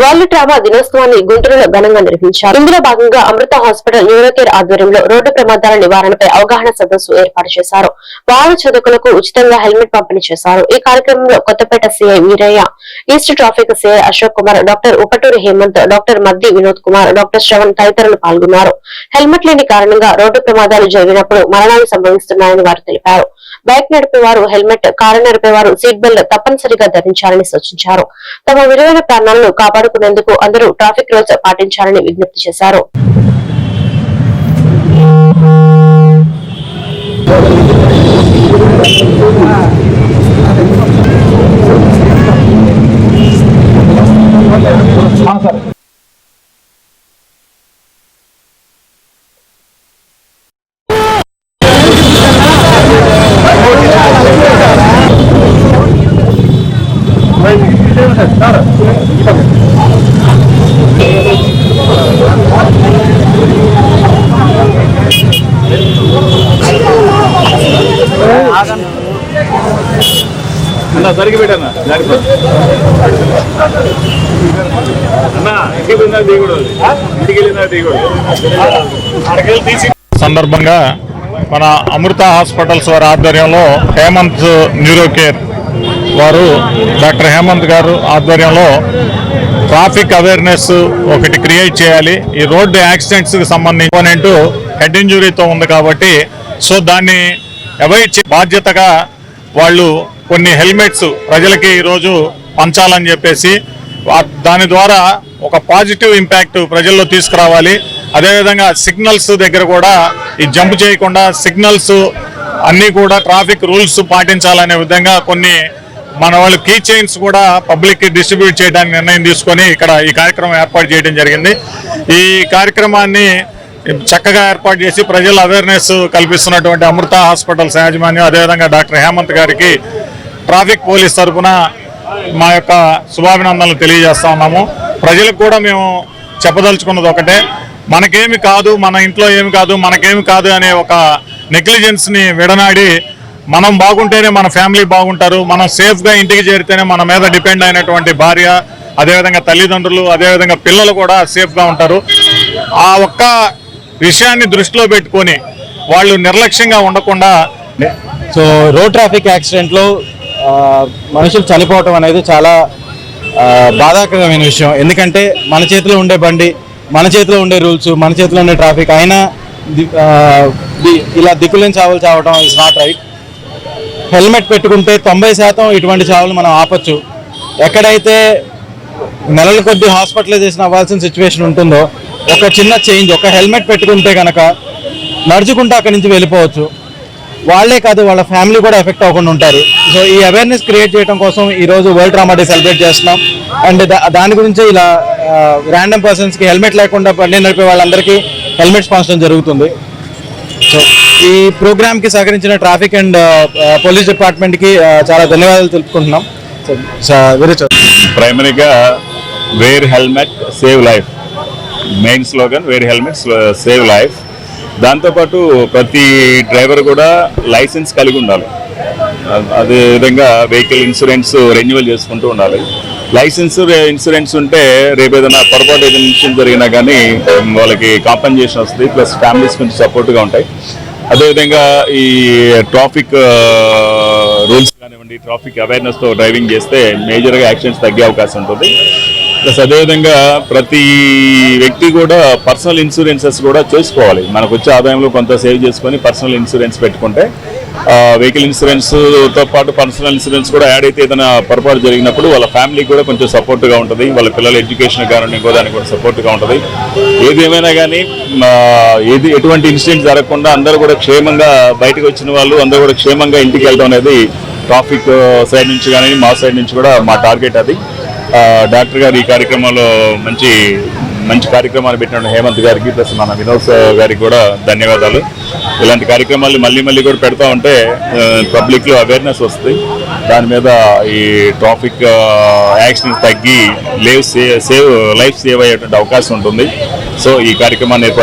World trauma దినోత్సవాన్ని గుంటూరులో ఘనంగా నిర్వహించారు. ఇందులో భాగంగా అమృత హాస్పిటల్ న్యూరోకేర్ ఆధ్వర్యంలో రోడ్డు ప్రమాదాల నివారణపై అవగాహన సదస్సు ఏర్పాటు చేశారు. వాహన చదువుకులకు ఉచితంగా హెల్మెట్ పంపిణీ చేశారు. ఈ కార్యక్రమంలో Kothapeta CI Veeraiah east traffic CI Ashok Kumar doctor Upaturi Hemanth doctor Maddi Vinod Kumar doctor Sravan తదితరులు పాల్గొన్నారు. హెల్మెట్ లేని కారణంగా రోడ్డు ప్రమాదాలు జరిగినప్పుడు మరణాలు సంభవిస్తున్నాయని వారు తెలిపారు. బైక్ నడిపేవారు హెల్మెట్ కారు నడిపేవారు సీట్ బెల్ట్ తప్పనిసరిగా ధరించాలని సూచించారు. తమ విలువైన ప్రాణాలను కాపాడుకునేందుకు అందరూ ట్రాఫిక్ రూల్స్ పాటించాలని విజ్ఞప్తి చేశారు. అన్న సరిగి పెట్టన్న జాగ్రత్త అన్న ఇంటికి వెళ్ళినా దిగకూడదు ఇంటికి వెళ్ళినా దిగకూడదు అక్కడికి తీసి సందర్భంగా మన అమృత హాస్పిటల్స్ వారి ఆధ్వర్యంలో హేమంత్ న్యూరో కేర్ వారు డాక్టర్ హేమంత్ గారు ఆధ్వర్యంలో ట్రాఫిక్ అవేర్నెస్ ఒకటి క్రియేట్ చేయాలి. ఈ రోడ్డు యాక్సిడెంట్స్కి సంబంధించి హెడ్ ఇంజురీతో ఉంది కాబట్టి సో దాన్ని అవాయిడ్ చే బాధ్యతగా వాళ్ళు కొన్ని హెల్మెట్స్ ప్రజలకి ఈరోజు పంచాలని చెప్పేసి దాని ద్వారా ఒక పాజిటివ్ ఇంపాక్ట్ ప్రజల్లో తీసుకురావాలి. అదేవిధంగా సిగ్నల్స్ దగ్గర కూడా ఈ జంప్ చేయకుండా సిగ్నల్స్ అన్నీ కూడా ట్రాఫిక్ రూల్స్ పాటించాలనే విధంగా కొన్ని మన వాళ్ళు కీ చైన్స్ కూడా పబ్లిక్కి డిస్ట్రిబ్యూట్ చేయడానికి నిర్ణయం తీసుకొని ఇక్కడ ఈ కార్యక్రమం ఏర్పాటు చేయడం జరిగింది. ఈ కార్యక్రమాన్ని చక్కగా ఏర్పాటు చేసి ప్రజల అవేర్నెస్ కల్పిస్తున్నటువంటి అమృత హాస్పిటల్స్ యాజమాన్యం అదేవిధంగా డాక్టర్ హేమంత్ గారికి ట్రాఫిక్ పోలీస్ తరఫున మా యొక్క శుభాభినందనలు తెలియజేస్తా ఉన్నాము. ప్రజలకు కూడా మేము చెప్పదలుచుకున్నది ఒకటే మనకేమి కాదు మన ఇంట్లో ఏమి కాదు మనకేమి కాదు అనే ఒక నెగ్లిజెన్స్ని విడనాడి మనం బాగుంటేనే మన ఫ్యామిలీ బాగుంటారు మనం సేఫ్గా ఇంటికి చేరితేనే మన మీద డిపెండ్ అయినటువంటి భార్య అదేవిధంగా తల్లిదండ్రులు అదేవిధంగా పిల్లలు కూడా సేఫ్గా ఉంటారు. ఆ ఒక్క విషయాన్ని దృష్టిలో పెట్టుకొని వాళ్ళు నిర్లక్ష్యంగా ఉండకుండా సో రోడ్ ట్రాఫిక్ యాక్సిడెంట్లో మనుషులు చనిపోవటం అనేది చాలా బాధాకరమైన విషయం. ఎందుకంటే మన చేతిలో ఉండే బండి మన చేతిలో ఉండే రూల్స్ మన చేతిలో ఉండే ట్రాఫిక్. అయినా ది- ఇలా దిక్కులేని చావులు చావటం ఇస్ నాట్ రైట్ హెల్మెట్ పెట్టుకుంటే తొంభై శాతం ఇటువంటి చావులు మనం ఆపచ్చు. ఎక్కడైతే నెలల కొద్ది హాస్పిటలైజేషన్ అవ్వాల్సిన సిచ్యువేషన్ ఉంటుందో ఒక చిన్న చేంజ్ ఒక హెల్మెట్ పెట్టుకుంటే కనుక నడుచుకుంటూ అక్కడి నుంచి వెళ్ళిపోవచ్చు. వాళ్ళే కాదు వాళ్ళ ఫ్యామిలీ కూడా ఎఫెక్ట్ అవ్వకుండా ఉంటారు. సో ఈ అవేర్నెస్ క్రియేట్ చేయడం కోసం ఈరోజు వరల్డ్ ట్రామా డే సెలబ్రేట్ చేస్తున్నాం. అండ్ దాని గురించి ఇలా ర్యాండమ్ పర్సన్స్కి హెల్మెట్ లేకుండా బండి నడిపే వాళ్ళందరికీ హెల్మెట్స్ పంచడం జరుగుతుంది. సో ఈ ప్రోగ్రామ్కి సహకరించిన ట్రాఫిక్ అండ్ పోలీస్ డిపార్ట్మెంట్కి చాలా ధన్యవాదాలు తెలుపుకుంటున్నాం. సో వెరీ ప్రైమరీగా wear helmet save life main slogan wear helmet save life. దాంతోపాటు ప్రతి డ్రైవర్ కూడా లైసెన్స్ కలిగి ఉండాలి. అదే విధంగా వెహికల్ ఇన్సూరెన్స్ రెన్యువల్ చేసుకుంటూ ఉండాలి. లైసెన్స్ ఇన్సూరెన్స్ ఉంటే రేపు ఏదైనా పొరపాటు ఏదైనా జరిగినా కానీ వాళ్ళకి కాంపన్సేషన్ వస్తుంది ప్లస్ ఫ్యామిలీస్ కొంచెం సపోర్ట్గా ఉంటాయి. అదేవిధంగా ఈ ట్రాఫిక్ రూల్స్ కానివ్వండి ట్రాఫిక్ అవేర్నెస్తో డ్రైవింగ్ చేస్తే మేజర్గా యాక్సిడెంట్స్ తగ్గే అవకాశం ఉంటుంది. ప్లస్ అదేవిధంగా ప్రతి వ్యక్తి కూడా పర్సనల్ ఇన్సూరెన్సెస్ కూడా చేసుకోవాలి. మనకు వచ్చే ఆదాయంలో కొంత సేవ్ చేసుకొని పర్సనల్ ఇన్సూరెన్స్ పెట్టుకుంటే వెహికల్ ఇన్సూరెన్స్తో పాటు పర్సనల్ ఇన్సూరెన్స్ కూడా యాడ్ అయితే ఏదైనా పొరపాటు జరిగినప్పుడు వాళ్ళ ఫ్యామిలీకి కూడా కొంచెం సపోర్ట్గా ఉంటుంది. వాళ్ళ పిల్లల ఎడ్యుకేషన్ కానీ ఇంకో దానికి కూడా సపోర్ట్గా ఉంటుంది. ఏది ఏమైనా కానీ ఏది ఎటువంటి ఇన్సిడెంట్ జరగకుండా అందరూ కూడా క్షేమంగా బయటకు వచ్చిన వాళ్ళు అందరూ కూడా క్షేమంగా ఇంటికి వెళ్ళడం అనేది ట్రాఫిక్ సైడ్ నుంచి కానీ మా సైడ్ నుంచి కూడా మా టార్గెట్ అది. డాక్టర్ గారు ఈ కార్యక్రమంలో మంచి మంచి కార్యక్రమాలు పెట్టిన హేమంత్ గారికి ప్లస్ మన వినోద్ గారికి కూడా ధన్యవాదాలు. ఇలాంటి కార్యక్రమాలు మళ్ళీ మళ్ళీ కూడా పెడతా ఉంటే పబ్లిక్లో అవేర్నెస్ వస్తుంది. దాని మీద ఈ ట్రాఫిక్ యాక్సిడెంట్స్ తగ్గి లేవ్ సేవ్ సేవ్ లైఫ్ సేవ్ అయ్యేటువంటి అవకాశం ఉంటుంది. సో ఈ కార్యక్రమాన్ని ఏర్పాటు